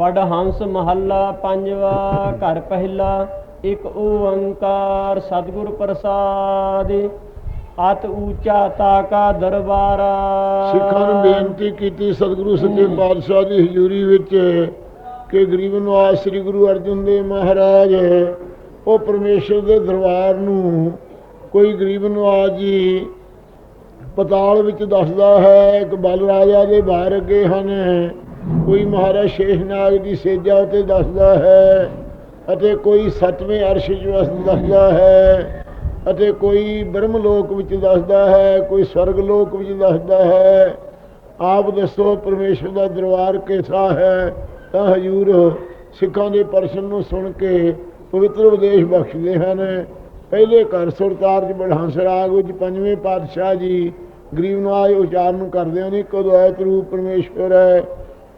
ਵਡ ਹੰਸ ਮਹੱਲਾ ਪੰਜਵਾ ਘਰ ਪਹਿਲਾ ਇੱਕ ਓੰਕਾਰ ਸਤਿਗੁਰ ਪ੍ਰਸਾਦ ਅਤ ਊਚਾ ਤਾਕਾ ਦਰਬਾਰਾ। ਸਿੱਖਾਂ ਨੂੰ ਬੇਨਤੀ ਕੀਤੀ ਸਤਿਗੁਰੂ ਸੱਚੇ ਪਾਤਸ਼ਾਹ ਦੀ ਹਜ਼ੂਰੀ ਵਿੱਚ ਕਿ ਗਰੀਬ ਨਵਾਜ ਸ੍ਰੀ ਗੁਰੂ ਅਰਜਨ ਦੇਵ ਮਹਾਰਾਜ ਉਹ ਪਰਮੇਸ਼ਰ ਦੇ ਦਰਬਾਰ ਨੂੰ ਕੋਈ ਗਰੀਬ ਨਵਾਜ ਜੀ ਪਤਾਲ ਵਿੱਚ ਦੱਸਦਾ ਹੈ ਇੱਕ ਬਲ ਰਾਜਾ ਦੇ ਬਾਹਰ ਅੱਗੇ ਹਨ। ਕੋਈ ਮਹਾਰਾਜ ਸ਼ੇਸ਼ਨਾਗ ਦੀ ਸੇਜਾ ਉਤੇ ਦੱਸਦਾ ਹੈ ਅਤੇ ਕੋਈ ਸਤਵੇਂ ਅਰਸ਼ ਵਿੱਚ ਦੱਸਦਾ ਹੈ ਅਤੇ ਕੋਈ ਬ੍ਰਹਮ ਲੋਕ ਵਿੱਚ ਦੱਸਦਾ ਹੈ, ਕੋਈ ਸਵਰਗ ਲੋਕ ਵਿੱਚ ਦੱਸਦਾ ਹੈ। ਆਪ ਦੱਸੋ ਪਰਮੇਸ਼ਰ ਦਾ ਦਰਬਾਰ ਕਿਸਾ ਹੈ? ਤਾਂ ਹਜੂਰ ਸਿੱਖਾਂ ਦੇ ਪਰਸ਼ਨ ਨੂੰ ਸੁਣ ਕੇ ਪਵਿੱਤਰ ਉਪਦੇਸ਼ ਬਖਸ਼ਦੇ ਹਨ। ਪਹਿਲੇ ਘਰ ਸੁਰਤਾਰ ਚ ਬੜਹੰਸ ਰਾਗ ਵਿੱਚ ਪੰਜਵੇਂ ਪਾਤਸ਼ਾਹ ਜੀ ਗਰੀਬ ਨਵਾਜ ਉਚਾਰਨ ਕਰਦੇ ਹਨ। ਇੱਕ ਅਦਵੈਤ ਰੂਪ ਪਰਮੇਸ਼ਵਰ ਹੈ।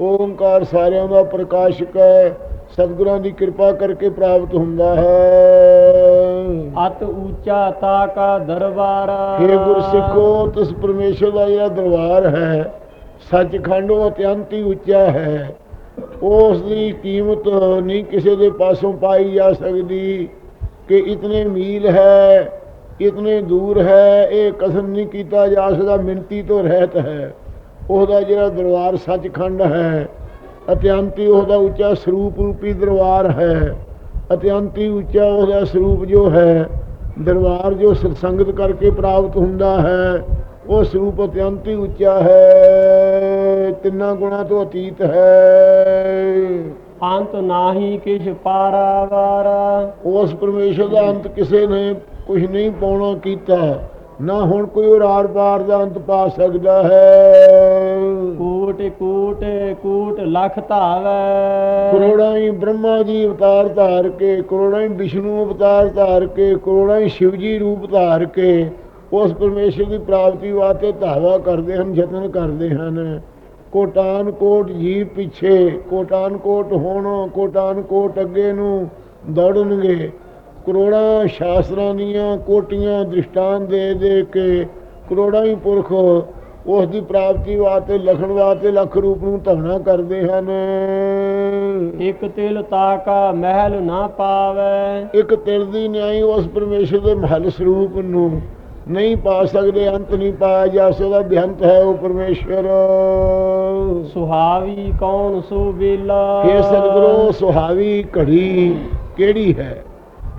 ਓੰਕਾਰ ਸਾਰਿਆਂ ਦਾ ਪ੍ਰਕਾਸ਼ਕ ਹੈ ਸਤਿਗੁਰਾਂ ਦੀ ਕਿਰਪਾ ਕਰਕੇ ਪ੍ਰਾਪਤ ਹੁੰਦਾ ਹੈ। ਅਤ ਊਚਾ ਤਾਕਾ ਦਰਬਾਰਾ। ਹੇ ਗੁਰਸਿੱਖੋ ਤਿਸ ਪਰਮੇਸ਼ਰ ਦਾ ਜਿਹੜਾ ਦਰਬਾਰ ਹੈ ਸੱਚਖੰਡ ਉਹ ਅਤਿਅੰਤ ਹੀ ਉੱਚਾ ਹੈ। ਉਸ ਦੀ ਕੀਮਤ ਨਹੀਂ ਕਿਸੇ ਦੇ ਪਾਸੋਂ ਪਾਈ ਜਾ ਸਕਦੀ ਕਿ ਇਤਨੇ ਮੀਲ ਹੈ ਇਤਨੇ ਦੂਰ ਹੈ ਇਹ ਕਸਮ ਨਹੀਂ ਕੀਤਾ ਜਾ ਸਕਦਾ ਮਿੰਤੀ ਤੋਂ ਰਹਿਤ ਹੈ। ਉਹਦਾ ਜਿਹੜਾ ਦਰਬਾਰ ਸੱਚਖੰਡ ਹੈ ਅਤਿਅੰਤੀ ਉਹਦਾ ਉੱਚਾ ਸਰੂਪ ਰੂਪੀ ਦਰਬਾਰ ਹੈ ਅਤਿਅੰਤੀ ਉੱਚਾ ਉਹਦਾ ਸਰੂਪ ਜੋ ਹੈ ਦਰਬਾਰ ਜੋ ਸਤਸੰਗਤ ਕਰਕੇ ਪ੍ਰਾਪਤ ਹੁੰਦਾ ਹੈ ਉਹ ਸਰੂਪ ਅਤਿਅੰਤ ਉੱਚਾ ਹੈ। ਤਿੰਨਾਂ ਗੁਣਾ ਤੋਂ ਅਤੀਤ ਹੈ। ਅੰਤ ਨਾਹੀ ਕਿਛ ਪਾਰਾਵਾਰਾ। ਉਸ ਪਰਮੇਸ਼ਰ ਦਾ ਅੰਤ ਕਿਸੇ ਨੇ ਕੁਝ ਨਹੀਂ ਪਾਉਣਾ ਕੀਤਾ। ਨਾ ਹੁਣ ਕੋਈ ਉਰਾਰ ਪਾਰ ਦਾ ਅੰਤ ਪਾ ਸਕਦਾ ਹੈ। ਕੋਟ ਕੋਟ ਕੋਟ ਲਖ ਧਾਵੈ। ਕਰੋੜਾਂ ਹੀ ਬ੍ਰਹਮਾ ਜੀ ਅਵਤਾਰ ਧਾਰ ਕੇ ਕਰੋੜਾਂ ਹੀ ਵਿਸ਼ਨੂੰ ਅਵਤਾਰ ਧਾਰ ਕੇ ਕਰੋੜਾਂ ਹੀ ਸ਼ਿਵ ਜੀ ਰੂਪ ਧਾਰ ਕੇ ਉਸ ਪਰਮੇਸ਼ਰ ਦੀ ਪ੍ਰਾਪਤੀ ਵਾਸਤੇ ਧਾਵਾ ਕਰਦੇ ਹਨ ਯਤਨ ਕਰਦੇ ਹਨ। ਕੋਟਾਨ ਕੋਟ ਜੀਵ ਪਿੱਛੇ ਕੋਟਾਨ ਕੋਟ ਹੁਣ ਕੋਟਾਨ ਕੋਟ ਅੱਗੇ ਨੂੰ ਦੌੜਨਗੇ। ਕਰੋੜਾਂ ਸ਼ਾਸਤਰਾਂ ਦੀਆਂ ਕੋਟੀਆਂ ਦ੍ਰਿਸ਼ਟਾਨ ਦੇ ਦੇ ਕੇ ਕਰੋੜਾਂ ਹੀ ਪੁਰਖ ਉਸ ਦੀ ਪ੍ਰਾਪਤੀ ਵਾਸਤੇ ਲਖਣ ਵਾਸਤੇ ਲੱਖ ਰੂਪ ਨੂੰ ਧਵਨਾ ਕਰਦੇ ਹਨ। ਇਕ ਤਿਲ ਤਾਕਾ ਮਹਿਲ ਨਾ ਪਾਵੈ। ਇੱਕ ਤਿਲ ਦੀ ਨਿਆਈ ਉਸ ਪਰਮੇਸ਼ਰ ਦੇ ਮਹਲ ਸਰੂਪ ਨੂੰ ਨਹੀਂ ਪਾ ਸਕਦੇ ਅੰਤ ਨਹੀਂ ਪਾਇਆ ਜਾ ਸਕਦਾ ਬਿਅੰਤ ਹੈ ਉਹ ਪਰਮੇਸ਼ਰ। ਸੁਹਾਵੀ ਕੌਣ ਸੋ ਵੇਲਾ। ਇਹ ਸਤਿਗੁਰੂ ਸੁਹਾਵੀ ਘੜੀ ਕਿਹੜੀ ਹੈ?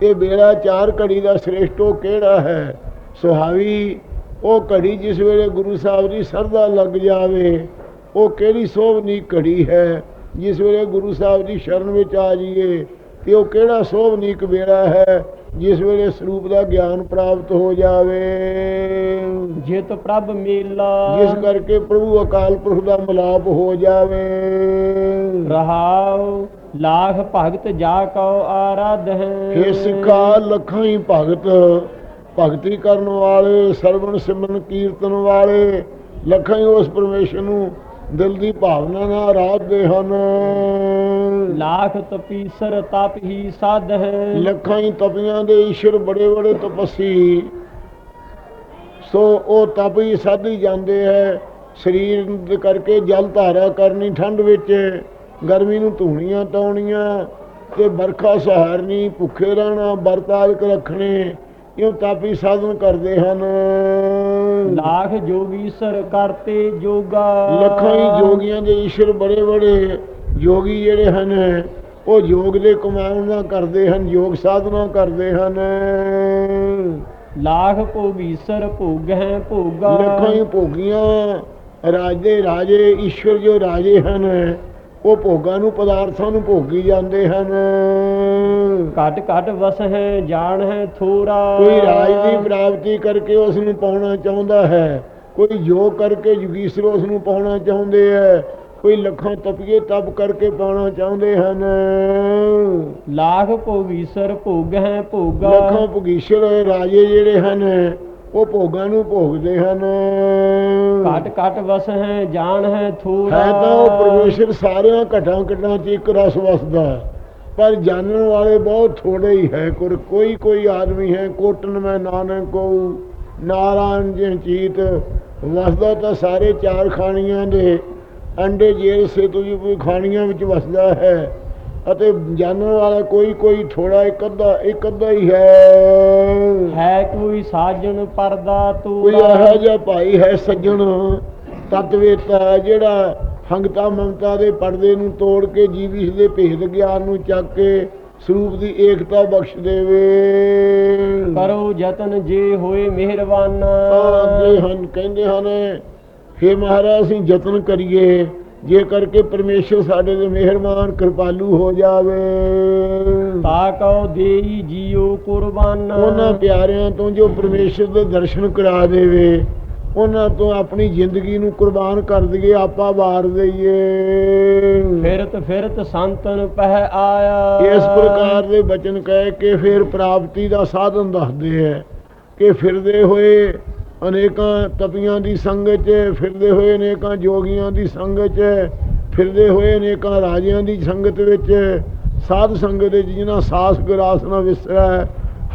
ਇਹ ਬੇੜਾ ਚਾਰ ਘੜੀ ਦਾ ਸ੍ਰੇਸ਼ਟੋ ਕਿਹੜਾ ਹੈ? ਸੁਹਾਵੀ ਉਹ ਘੜੀ ਜਿਸ ਵੇਲੇ ਗੁਰੂ ਸਾਹਿਬ ਦੀ ਸਰਦਾ ਲੱਗ ਜਾਵੇ ਉਹ ਕਿਹੜੀ ਸੋਭਨੀ ਘੜੀ ਹੈ ਜਿਸ ਵੇਲੇ ਗੁਰੂ ਸਾਹਿਬ ਦੀ ਸ਼ਰਨ ਵਿੱਚ ਆ ਜਾਈਏ? ਤੇ ਉਹ ਕਿਹੜਾ ਸੋਭਨੀਕ ਵੇੜਾ ਹੈ ਜਿਸ ਵੇਲੇ ਸਰੂਪ ਦਾ ਗਿਆਨ ਪ੍ਰਾਪਤ ਹੋ ਜਾਵੇ? ਜਿਤ ਪ੍ਰਭ ਮੇਲਾ। ਜਿਸ ਕਰਕੇ ਪ੍ਰਭੂ ਅਕਾਲ ਪੁਰਖ ਦਾ ਮਿਲਾਪ ਹੋ ਜਾਵੇ। ਰਹਾਉ ਲਾਖ ਭਗਤ ਜਾ ਕਉ ਆਰਾਧ। ਹੈ ਇਹ ਸਿੱਖਾ ਲੱਖਾਂ ਹੀ ਭਗਤ ਭਗਤੀ ਕਰਨ ਵਾਲੇ ਸਰਵਣ ਸਿਮਰਨ ਕੀਰਤਨ ਵਾਲੇ ਲੱਖਾਂ ਹੀ ਉਸ ਪਰਮੇਸ਼ਰ ਨੂੰ ਦਿਲ ਦੀ ਭਾਵਨਾ ਨਾਲ ਆਰਾਧਦੇ ਹਨ। ਲਾਖ ਤਪੀਸਰ ਤਪ ਹੀ ਸਾਧ। ਹੈ ਲੱਖਾਂ ਹੀ ਤਪੀਆਂ ਦੇ ਈਸ਼ਰ ਬੜੇ ਬੜੇ ਤਪਸੀ। ਸੋ ਉਹ ਤਪ ਹੀ ਸਾਧੀ ਜਾਂਦੇ ਹੈ ਸਰੀਰ ਕਰਕੇ ਜਲ ਧਾਰਾ ਕਰਨੀ ਠੰਡ ਵਿੱਚ। ਗਰਮੀ ਨੂੰ ਧੂਣੀਆਂ ਤਾਉਣੀਆਂ ਤੇ ਬਰਖਾ ਸਹਾਰਨੀ ਭੁੱਖੇ ਰਹਿਣਾ ਵਰਤਾਲਕ ਰੱਖਣੇ ਇਹ ਤਾਪੀ ਸਾਧਨ ਕਰਦੇ ਹਨ। ਲਾਖ ਜੋਗੀਸਰ ਕਰਤੇ ਜੋਗਾ। ਲੱਖਾਂ ਹੀ ਜੋਗੀਆਂ ਦੇ ਈਸ਼ਰ ਬੜੇ ਬੜੇ ਜੋਗੀ ਜਿਹੜੇ ਹਨ ਉਹ ਯੋਗ ਦੇ ਕਮਾਉਣਾ ਕਰਦੇ ਹਨ ਯੋਗ ਸਾਧਨਾ ਕਰਦੇ ਹਨ। ਲਾਖ ਭੋਗੀਸਰ ਭੋਗ ਹੈ ਭੋਗਾ। ਲੱਖਾਂ ਹੀ ਭੋਗੀਆਂ ਰਾਜੇ ਰਾਜੇ ਈਸ਼ਵਰ ਜੋ ਰਾਜੇ ਹਨ ਉਹ ਭੋਗਾਂ ਨੂੰ ਪਦਾਰਥਾਂ ਨੂੰ ਭੋਗੀ ਜਾਂਦੇ ਹਨ। ਘਟ ਘਟ ਵਸ ਹੈ ਜਾਣ ਹੈ ਥੋਰਾ। ਕੋਈ ਰਾਜ ਦੀ ਪ੍ਰਾਪਤੀ ਕਰਕੇ ਉਸ ਨੂੰ ਪਾਉਣਾ ਚਾਹੁੰਦਾ ਹੈ। ਕੋਈ ਯੋਗ ਕਰਕੇ ਯੁਗੀਸਰ ਉਸ ਨੂੰ ਪਾਉਣਾ ਚਾਹੁੰਦੇ ਹੈ। ਕੋਈ ਲੱਖਾਂ ਤਪੀਏ ਤਪ ਕਰਕੇ ਪਾਉਣਾ ਚਾਹੁੰਦੇ ਹਨ। ਲਾਖ ਭੋਗੀਸਰ ਭੋਗ ਹੈ ਭੋਗਾ। ਲੱਖਾਂ ਭੁਗੀਸ਼ਰ ਰਾਜੇ ਜਿਹੜੇ ਹਨ ਉਹ ਭੋਗਾਂ ਨੂੰ ਭੋਗਦੇ ਹਨ। ਘਟ ਘਟ ਵਸ ਹੈ ਜਾਣ ਹੈ ਥੋਰਾ ਹੈ ਤਾਂ ਉਹ ਪਰਮੇਸ਼ਰ ਸਾਰਿਆਂ ਘਟਾਂ ਘਟਾਂ 'ਚ ਇੱਕ ਰਸ ਵਸਦਾ ਹੈ। ਪਰ ਜਾਣਨ ਵਾਲੇ ਬਹੁਤ ਥੋੜੇ ਹੀ ਹੈ ਕੋਈ ਕੋਈ ਆਦਮੀ ਹੈ ਕੋਟਨ ਮੈਂ ਨਾਨਕ ਕੋ ਨਾਰਾਇਣ ਜੀ ਚੀਤ। ਵਸਦਾ ਤਾਂ ਸਾਰੇ ਚਾਰ ਖਾਣੀਆਂ ਦੇ ਅੰਡੇ ਜੇਲ ਸੇ ਤੁਝੇ ਕੋਈ ਖਾਣੀਆਂ ਵਿੱਚ ਵਸਦਾ ਹੈ। ਅਤੇ ਜਾਣਨ ਵਾਲਾ ਕੋਈ ਕੋਈ ਥੋੜਾ ਇੱਕ ਅੱਧਾ ਇੱਕ ਅੱਧਾ ਹੈ ਹੈ। ਕੋਈ ਸਾਜਣ ਪਰਦਾ ਤੂੰ ਕੋਈ ਇਹੋ ਜਿਹਾ ਭਾਈ ਹੈ ਸੱਜਣ? ਤਤਵੇਤਾ ਜਿਹੜਾ ਹੰਗਤਾ ਮਮਤਾ ਦੇ ਪਰਦੇ ਨੂੰ ਤੋੜ ਕੇ ਜੀਵਿਸ ਦੇ ਭੇਦ ਗਿਆਨ ਨੂੰ ਚੱਕ ਕੇ ਸਰੂਪ ਦੀ ਏਕਤਾ ਬਖਸ਼ ਦੇਵੇ। ਕਰੋ ਯਤਨ ਜੇ ਹੋਏ ਮਿਹਰਬਾਨ। ਆਦੇ ਹਨ ਕਹਿੰਦੇ ਹਨ हे ਮਹਾਰਾਜ ਅਸੀਂ ਯਤਨ ਕਰੀਏ। ਜੇ ਕਰਕੇ ਪਰਮੇਸ਼ਰ ਸਾਡੇ ਤੇ ਮਿਹਰਬਾਨ ਕਿਰਪਾਲੂ ਹੋ ਜਾਵੇ। ਤਾ ਕਉ ਦੇਈ ਜੀਉ ਕੁਰਬਾਨ। ਉਹਨਾਂ ਪਿਆਰਿਆਂ ਤੋਂ ਜੋ ਪਰਮੇਸ਼ਰ ਦੇ ਦਰਸ਼ਨ ਕਰਾ ਦੇਵੇ ਉਹਨਾਂ ਤੋਂ ਆਪਣੀ ਜ਼ਿੰਦਗੀ ਨੂੰ ਕੁਰਬਾਨ ਕਰ ਦਈਏ ਆਪਾ ਵਾਰ ਦਈਏ। ਫਿਰਤ ਫਿਰਤ ਸੰਤਨ ਪਹਿ ਆਇਆ। ਇਸ ਪ੍ਰਕਾਰ ਦੇ ਬਚਨ ਕਹਿ ਕੇ ਫਿਰ ਪ੍ਰਾਪਤੀ ਦਾ ਸਾਧਨ ਦੱਸਦੇ ਹੈ ਕਿ ਫਿਰਦੇ ਹੋਏ ਅਨੇਕਾਂ ਤਪੀਆਂ ਦੀ ਸੰਗਤ 'ਚ ਫਿਰਦੇ ਹੋਏ ਅਨੇਕਾਂ ਜੋਗੀਆਂ ਦੀ ਸੰਗਤ 'ਚ ਫਿਰਦੇ ਹੋਏ ਅਨੇਕਾਂ ਰਾਜਿਆਂ ਦੀ ਸੰਗਤ ਵਿੱਚ ਸਾਧ ਸੰਗਤ ਵਿੱਚ ਜਿਨ੍ਹਾਂ ਸਾਸ ਗਰਾਸ ਨਾ ਵਿਸਰੈ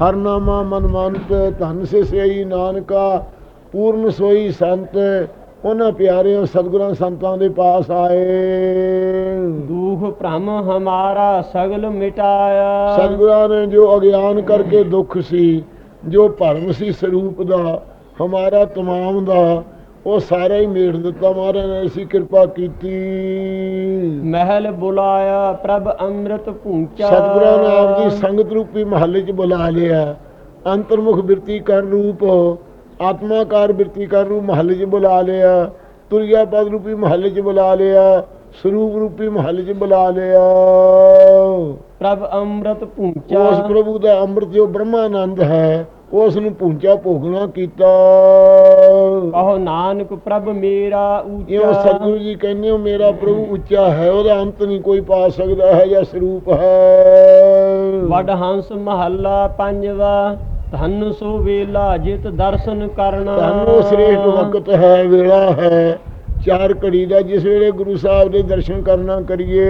ਹਰ ਨਾਮਾ ਮਨ ਮੰਤ ਧਨ ਸੇ ਸਈ ਨਾਨਕਾ ਪੂਰਨ ਸੋਈ ਸੰਤ ਉਹਨਾਂ ਪਿਆਰਿਆਂ ਸਤਿਗੁਰਾਂ ਸੰਤਾਂ ਦੇ ਪਾਸ ਆਏ। ਦੁਖ ਭ੍ਰਮ ਹਮਾਰਾ ਸਗਲ ਮਿਟਾਇਆ। ਸਤਿਗੁਰਾਂ ਨੇ ਜੋ ਅਗਿਆਨ ਕਰਕੇ ਦੁੱਖ ਸੀ ਜੋ ਭਰਮ ਸੀ ਸਰੂਪ ਦਾ ਹਮਾਰਾ ਤਮਾਮ ਦਾ ਉਹ ਸਾਰਾ ਹੀ ਮੇੜ ਦਿੱਤਾ ਮਹਾਰਾਜ ਨੇ ਐਸੀ ਕਿਰਪਾ ਕੀਤੀ। ਮਹਿਲ ਬੁਲਾਇਆ ਪ੍ਰਭ ਅੰਮ੍ਰਿਤ ਪੂੰਚਾ ਸਤਿਗੁਰਾਂ ਨੇ ਆਪਦੀ ਸੰਗਤ ਰੂਪੀ ਮਹੱਲੇ 'ਚ ਬੁਲਾ ਲਿਆ। ਅੰਤਰਮੁਖ ਬਿਰਤੀ ਕਰ ਰੂਪ ਆਤਮਾਕਾਰ ਬਿਰਤੀ ਕਰ ਰੂਪ ਮਹੱਲੇ 'ਚ ਬੁਲਾ ਲਿਆ। ਤੁਰਿਆ ਪਦ ਰੂਪੀ ਮਹੱਲੇ 'ਚ ਬੁਲਾ ਲਿਆ। ਸਰੂਪ ਰੂਪੀ ਮਹੱਲੇ 'ਚ ਬੁਲਾ ਲਿਆ। ਪ੍ਰਭ ਅੰਮ੍ਰਿਤ ਉਸ ਪੂੰਚਾ ਪ੍ਰਭੂ ਦਾ ਅੰਮ੍ਰਿਤ ਜੋ ਬ੍ਰਹਮਾਨੰਦ ਹੈ ਉਸ ਨੂੰ ਪੂੰਚਾ ਭੋਗਣਾ ਕੀਤਾ। ਕਹੋ ਨਾਨਕ ਪ੍ਰਭ ਮੇਰਾ ਇਹ ਉੱਚਾ। ਸਤਿਗੁਰੂ ਜੀ ਕਹਿੰਦੇ ਹੋ ਮੇਰਾ ਪ੍ਰਭੂ ਉੱਚਾ ਹੈ ਉਹਦਾ ਅੰਤ ਨਹੀਂ ਕੋਈ ਪਾ ਸਕਦਾ ਹੈ ਜਾਂ ਸਰੂਪ ਹੈ। ਵਡ ਹੰਸ ਮਹੱਲਾ ਪੰਜਵਾ ਧਨ ਸੋ ਵੇਲਾ ਜਿਤ ਦਰਸ਼ਨ ਕਰਨਾ। ਤੁਹਾਨੂੰ ਸ੍ਰੇਸ਼ਟ ਵਕਤ ਹੈ ਵੇਲਾ ਹੈ। ਚਾਰ ਘੜੀ ਦਾ ਜਿਸ ਵੇਲੇ ਗੁਰੂ ਸਾਹਿਬ ਦੇ ਦਰਸ਼ਨ ਕਰਨਾ ਕਰੀਏ।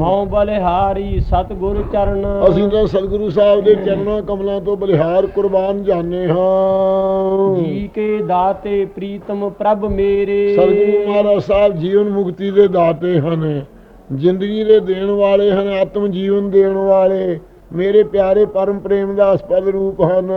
ਹਉ ਬਲਿਹਾਰੀ ਸਤਿਗੁਰ ਚਰਨ। ਅਸੀਂ ਤਾਂ ਸਤਿਗੁਰੂ ਸਾਹਿਬ ਦੇ ਚਰਨਾਂ ਕਮਲਾਂ ਤੋਂ ਬਲਿਹਾਰ ਕੁਰਬਾਨ ਜਾਣੇ ਹਾਂ। ਜੀ ਕੇ ਦਾਤੇ ਪ੍ਰੀਤਮ ਪ੍ਰਭ ਮੇਰੇ। ਸਤਿਗੁਰੂ ਮਹਾਰਾਜ ਸਾਹਿਬ ਜੀਵਨ ਮੁਕਤੀ ਦੇ ਦਾਤੇ ਹਨ ਜ਼ਿੰਦਗੀ ਦੇ ਦੇਣ ਵਾਲੇ ਹਨ ਆਤਮ ਜੀਵਨ ਦੇਣ ਵਾਲੇ। ਮੇਰੇ ਪਿਆਰੇ ਪਰਮ ਪ੍ਰੇਮ ਦਾ ਅਸਪਦ ਰੂਪ ਹਨ।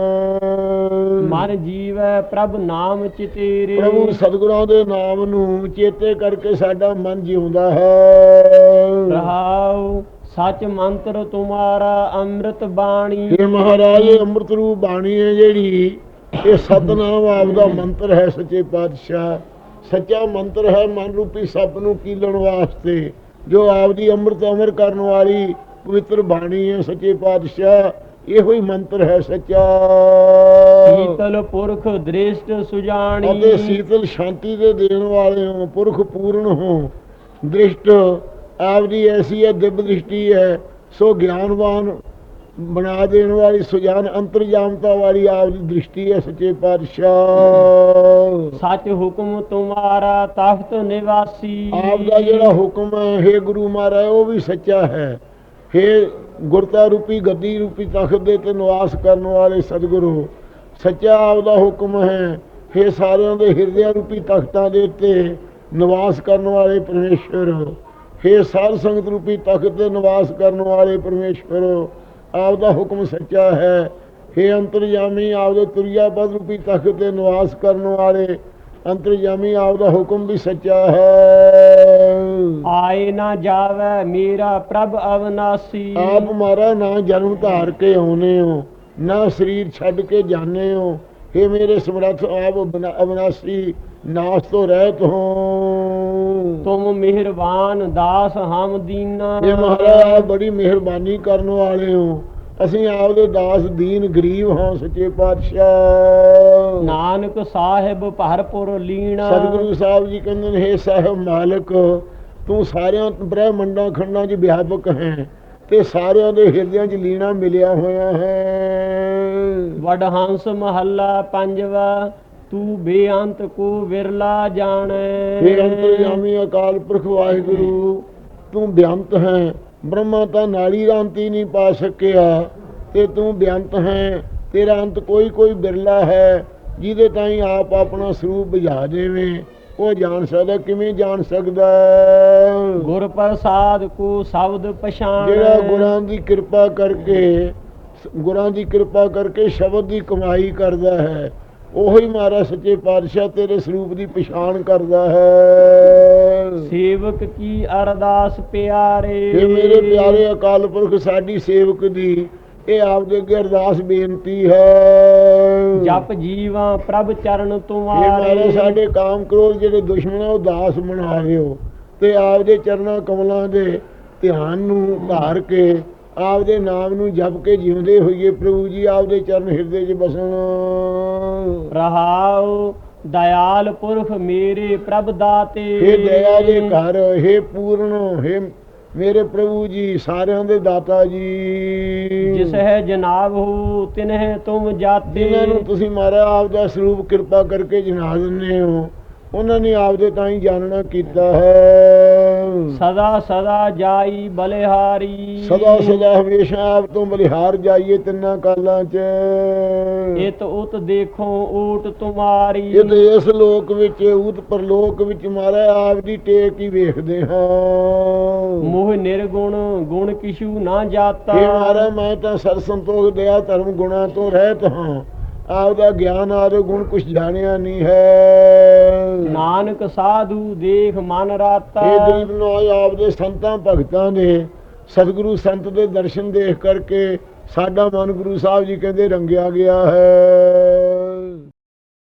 ਮਨ ਜੀਵੈ ਪ੍ਰਭ ਨਾਮ ਚਿਤੇਰੇ। ਪ੍ਰਭੂ ਸਤਿਗੁਰਾਂ ਦੇ ਨਾਮ ਨੂੰ ਚੇਤੇ ਕਰਕੇ ਸਾਡਾ ਮਨ ਜਿਉਂਦਾ ਹੈ। ਰਹਾਉ ਸਚ ਮੰਤਰ ਤੁਮਾਰਾ ਅੰਮ੍ਰਿਤ ਬਾਣੀ। ਇਹ ਮਹਾਰਾਜ ਅੰਮ੍ਰਿਤ ਰੂਪ ਬਾਣੀ ਹੈ ਜਿਹੜੀ ਇਹ ਸਤਨਾਮ ਆਪ ਦਾ ਮੰਤਰ ਹੈ ਸੱਚੇ ਪਾਤਸ਼ਾਹ। ਸੱਚਾ ਮੰਤਰ ਹੈ ਮਨ ਰੂਪੀ ਸੱਪ ਨੂੰ ਕੀਲਣ ਵਾਸਤੇ ਜੋ ਆਪ ਦੀ ਅੰਮ੍ਰਿਤ ਅਮਰ ਕਰਨ ਵਾਲੀ ਪਵਿੱਤਰ ਬਾਣੀ ਹੈ ਸੱਚੇ ਪਾਤਸ਼ਾਹ ਇਹੋ ਹੀ ਮੰਤਰ ਹੈ ਸੱਚਾ। ਸੀਤਲ ਪੁਰਖ ਦ੍ਰਿਸ਼ਟ ਸੁਜਾਣੀ। ਅਤੇ ਸੀਤਲ ਸ਼ਾਂਤੀ ਦੇ ਦੇਣ ਵਾਲੇ ਹੋ ਪੁਰਖ ਪੂਰਨ ਹੋ ਦ੍ਰਿਸ਼ਟ ਆਪ ਦੀ ਐਸੀ ਹੈ ਦਿਵ ਦ੍ਰਿਸ਼ਟੀ ਹੈ ਸੋ ਗਿਆਨਵਾਨ ਬਣਾ ਦੇਣ ਵਾਲੀ ਸੁਜਾਨ ਅੰਤਰਜਾਮਤਾ ਵਾਲੀ ਆਪ ਦੀ ਦ੍ਰਿਸ਼ਟੀ ਹੈ ਸੱਚੇ ਪਾਤਸ਼ਾਹ। ਸਚ ਹੁਕਮ ਤੁਮਾਰਾ ਤਖਤ ਨਿਵਾਸੀ। ਆਪ ਦਾ ਜਿਹੜਾ ਹੁਕਮ ਹੈ हे ਗੁਰੂ ਮਹਾਰਾਜ ਉਹ ਵੀ ਸੱਚਾ ਹੈ। ਫਿਰ ਗੁਰਤਾ ਰੂਪੀ, ਗੱਦੀ ਰੂਪੀ ਤਖਤ ਦੇ ਤੇ ਨਿਵਾਸ ਕਰਨ ਵਾਲੇ ਸਤਿਗੁਰੂ, ਸੱਚਾ ਆਪ ਦਾ ਹੁਕਮ ਹੈ। ਫੇ ਸਾਰਿਆਂ ਦੇ ਹਿਰਦਿਆਂ ਰੂਪੀ ਤਖਤਾਂ ਦੇ ਉੱਤੇ ਨਿਵਾਸ ਕਰਨ ਵਾਲੇ ਪਰਮੇਸ਼ਰ ਫੇ ਸਾਧ ਸੰਗਤ ਰੂਪੀ ਤਖਤ ਤੇ ਨਿਵਾਸ ਕਰਨ ਵਾਲੇ ਪਰਮੇਸ਼ਰ ਆਪਦਾ ਹੁਕਮ ਸੱਚਾ ਹੈ। ਹੇ ਅੰਤਰਜਾਮੀ ਆਪਦੇ ਤੁਰਿਆ ਬਦ ਰੂਪੀ ਤਖਤ ਤੇ ਨਿਵਾਸ ਕਰਨ ਵਾਲੇ ਅੰਤਰਜਾਮੀ ਆਪ ਦਾ ਹੁਕਮ ਵੀ ਸੱਚਾ ਹੈ। ਆਏ ਨਾ ਜਾਵੇ ਮੇਰਾ ਪ੍ਰਭ ਅਵਨਾਸੀ। ਆਪ ਮਾਰਾ ਨਾ ਜਨਮ ਧਾਰ ਕੇ ਆਉਨੇ ਹੋ ਨਾ ਸਰੀਰ ਛੱਡ ਕੇ ਜਾਣੇ ਹੋ हे ਮੇਰੇ ਸਮਰੱਥ ਆਪ ਅਵਨਾਸੀ ਨਾਸ ਤੋਂ ਰਹਿਤ ਹੋ। ਤੁਮ ਮਿਹਰਬਾਨ ਦਾਸ ਹਮ ਦੀਨਾ। ਇਹ ਮਹਾਰਾਜ ਬੜੀ ਮਿਹਰਬਾਨੀ ਕਰਨ ਵਾਲੇ ਹੋ। ਅਸੀਂ ਆਪ ਦੇ ਦਾਸ ਦੀਨ ਗਰੀਬ ਹਾਂ ਸੱਚੇ ਪਾਤਸ਼ਾਹ। ਨਾਨਕ ਸਾਹਿਬ ਭਰਪੁਰ ਲੀਣਾ। ਸਤਿਗੁਰੂ ਸਾਹਿਬ ਜੀ ਕਹਿੰਦੇ ਨੇ हे ਸਾਹਿਬ ਮਾਲਕ ਤੂੰ ਸਾਰਿਆਂ ਬ੍ਰਹਮੰਡਾਂ ਖੰਡਾਂ 'ਚ ਵਿਆਪਕ ਹੈ ਤੇ ਸਾਰਿਆਂ ਦੇ ਹਿਰਦਿਆਂ 'ਚ ਲੀਣਾ ਮਿਲਿਆ ਹੋਇਆ ਹੈ। ਵਡ ਹੰਸ ਮਹੱਲਾ ਪੰਜਵਾ ਤੂੰ ਬੇਅੰਤ ਕੋ ਵਿਰਲਾ ਜਾਣੈ। हे ਅੰਤਰਜਾਮੀ ਅਕਾਲ ਪੁਰਖ ਵਾਹਿਗੁਰੂ ਤੂੰ ਬਿਆੰਤ ਹੈ। ਬ੍ਰਹਮਾ ਤਾਂ ਨਾਲੀ ਹੀ ਨਹੀਂ ਪਾ ਸਕਿਆ ਤੇ ਤੂੰ ਬਿਆੰਤ ਹੈ ਤੇਰਾ ਅੰਤ ਕੋਈ ਕੋਈ ਬਿਰਲਾ ਹੈ ਜਿਹਦੇ ਤਾਈਂ ਆਪ ਆਪਣਾ ਸਰੂਪ ਬੁਝਾ ਦੇਵੇਂ। ਉਹ ਜਾਣ ਸਕਦਾ ਕਿਵੇਂ ਜਾਣ ਸਕਦਾ? ਗੁਰ ਪ੍ਰਸਾਦ ਕੋ ਸ਼ਬਦ ਪਛਾਣ। ਜਿਹੜਾ ਗੁਰਾਂ ਦੀ ਕਿਰਪਾ ਕਰਕੇ ਗੁਰਾਂ ਦੀ ਕਿਰਪਾ ਕਰਕੇ ਸ਼ਬਦ ਦੀ ਕਮਾਈ ਕਰਦਾ ਹੈ। ਉਹੀ ਮਾਰਾ ਸੱਚੇ ਪਾਤਸ਼ਾਹ ਤੇਰੇ ਸਰੂਪ ਦੀ ਪਛਾਣ ਕਰਦਾ ਹੈ। ਸੇਵਕ ਕੀ ਅਰਦਾਸ ਪਿਆਰੇ? ਇਹ ਮੇਰੇ ਪਿਆਰੇ ਅਕਾਲ ਪੁਰਖ ਸਾਡੀ ਸੇਵਕ ਦੀ ਇਹ ਆਪਦੇ ਅੱਗੇ ਅਰਦਾਸ ਬੇਨਤੀ ਹੈ। ਜਪ ਜੀਵਾਂ ਪ੍ਰਭ ਚਰਨ ਇਹ ਤੁਮਾਰੇ। ਮਾਰੇ ਸਾਡੇ ਕਾਮ ਕ੍ਰੋਧ ਜਿਹੜੇ ਦੁਸ਼ਮਣ ਉਹ ਦਾਸ ਬਣਾ ਲਿਓ ਤੇ ਆਪਦੇ ਚਰਨਾਂ ਕਮਲਾਂ ਦੇ ਧਿਆਨ ਨੂੰ ਧਾਰ ਕੇ ਆਪਦੇ ਨਾਮ ਨੂੰ ਜਪ ਕੇ ਜਿਉਂਦੇ ਹੋਈਏ ਪ੍ਰਭੂ ਜੀ ਆਪਦੇ ਚਰਨ ਹਿਰਦੇ 'ਚ ਬਸਣ। ਰਹਾਉ ਦਇਆਲ ਪੁਰਖ ਮੇਰੇ ਪ੍ਰਭ ਦਾਤੇ। ਹੇ ਦਇਆ ਦੇ ਘਰ ਹੇ ਪੂਰਨ ਹੇ ਮੇਰੇ ਪ੍ਰਭੂ ਜੀ ਸਾਰਿਆਂ ਦੇ ਦਾਤਾ ਜੀ। ਜਿਸ ਹੈ ਜਨਾਬ ਹੋ ਤਿਨਹਿ ਤੁਮ ਜਾਤੇ। ਜਿਨ੍ਹਾਂ ਨੂੰ ਤੁਸੀਂ ਮਾਰਾ ਆਪਦਾ ਸਰੂਪ ਕਿਰਪਾ ਕਰਕੇ ਜਨਾ ਦਿੰਦੇ ਹੋ। ਉਹਨਾਂ ਨੇ ਆਪਦੇ ਤਾਂ ਹੀ ਜਾਣਨਾ ਕੀਤਾ ਹੈ। ਸਦਾ ਸਦਾ ਜਾਈ ਬਲਿਹਾਰੀ। ਸਦਾ ਸਦਾ ਹਮੇਸ਼ਾ ਆਪ ਤੋਂ ਬਲਿਹਾਰ ਜਾਈਏ ਤਿੰਨਾਂ ਕਾਲਾਂ 'ਚ। ਇਤ ਉਤ ਦੇਖੋ ਓਟ ਤੁਮਾਰੀ। ਇਹ ਤੇ ਇਸ ਲੋਕ ਵਿੱਚ ਉਤ ਪਰਲੋਕ ਵਿੱਚ ਮਾਰਾ ਆਪ ਦੀ ਟੇਕ ਹੀ ਵੇਖਦੇ ਹਾਂ। ਮੋਹ ਨਿਰਗੁਣ ਗੁਣ ਕਿਛੂ ਨਾ ਜਾਤਾ। ਇਹ ਮਾਰਾ ਮੈਂ ਤਾਂ ਸਰ ਸੰਤੋਖ ਦਇਆ ਧਰਮ ਗੁਣਾ ਤੋਂ ਰਹਿਤ ਹਾਂ। ਆਪਦਾ ਗਿਆਨ ਆਦਿ ਗੁਣ ਕੁਛ ਜਾਣਿਆ ਨਹੀਂ ਹੈ। ਨਾਨਕ ਸਾਧੂ ਦੇਖ ਮਨ ਰਾਤਾ। ਇਹ ਗਰੀਬ ਨਵਾਜ ਆਪਦੇ ਸੰਤਾਂ ਭਗਤਾਂ ਦੇ। ਸਤਿਗੁਰੂ ਸੰਤ ਦੇ ਦਰਸ਼ਨ ਦੇਖ ਕਰਕੇ ਸਾਡਾ ਮਨ ਗੁਰੂ ਸਾਹਿਬ ਜੀ ਕਹਿੰਦੇ ਰੰਗਿਆ ਗਿਆ ਹੈ।